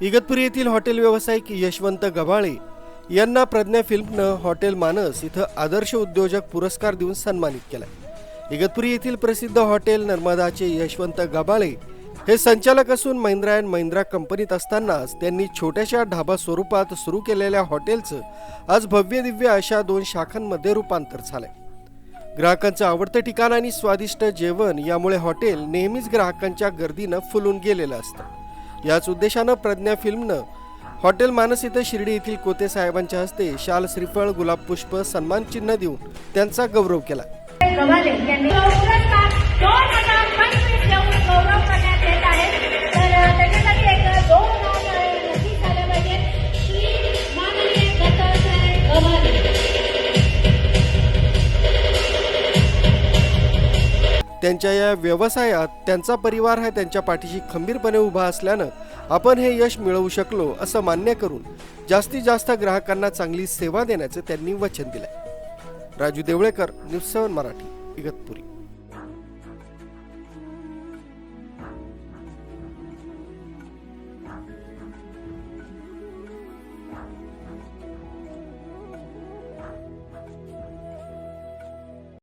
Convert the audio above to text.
इगतपुरी येथील हॉटेल व्यावसायिक यशवंत गव्हाळे यांना प्रज्ञा फिल्मनं हॉटेल मानस इथं आदर्श उद्योजक पुरस्कार देऊन सन्मानित केलाय. इगतपुरी येथील प्रसिद्ध हॉटेल नर्मदाचे यशवंत गबाळे हे संचालक असून महिंद्रा अँड महिंद्रा कंपनीत असतानाच त्यांनी छोट्याशा ढाबा स्वरूपात सुरू केलेल्या हॉटेलचं आज भव्य दिव्य अशा दोन शाखांमध्ये रूपांतर झालंय. ग्राहकांचं आवडतं ठिकाण आणि स्वादिष्ट जेवण यामुळे हॉटेल नेहमीच ग्राहकांच्या गर्दीनं फुलून गेलेलं असतं. याच उद्देशानं प्रज्ञा फिल्मनं हॉटेल मानस इथं शिर्डी येथील कोते साहेबांच्या हस्ते शाल श्रीफळ गुलाब पुष्प सन्मान चिन्ह देऊन त्यांचा गौरव केला. त्यांच्या या व्यवसायात त्यांचा परिवार हा त्यांच्या पाठीशी खंबीरपणे उभा असल्यानं आपण हे यश मिळवू शकलो असं मान्य करून जास्तीत जास्त ग्राहकांना चांगली सेवा देण्याचं त्यांनी वचन दिलंय. Raju Devlekar news seven Marathi Igatpuri.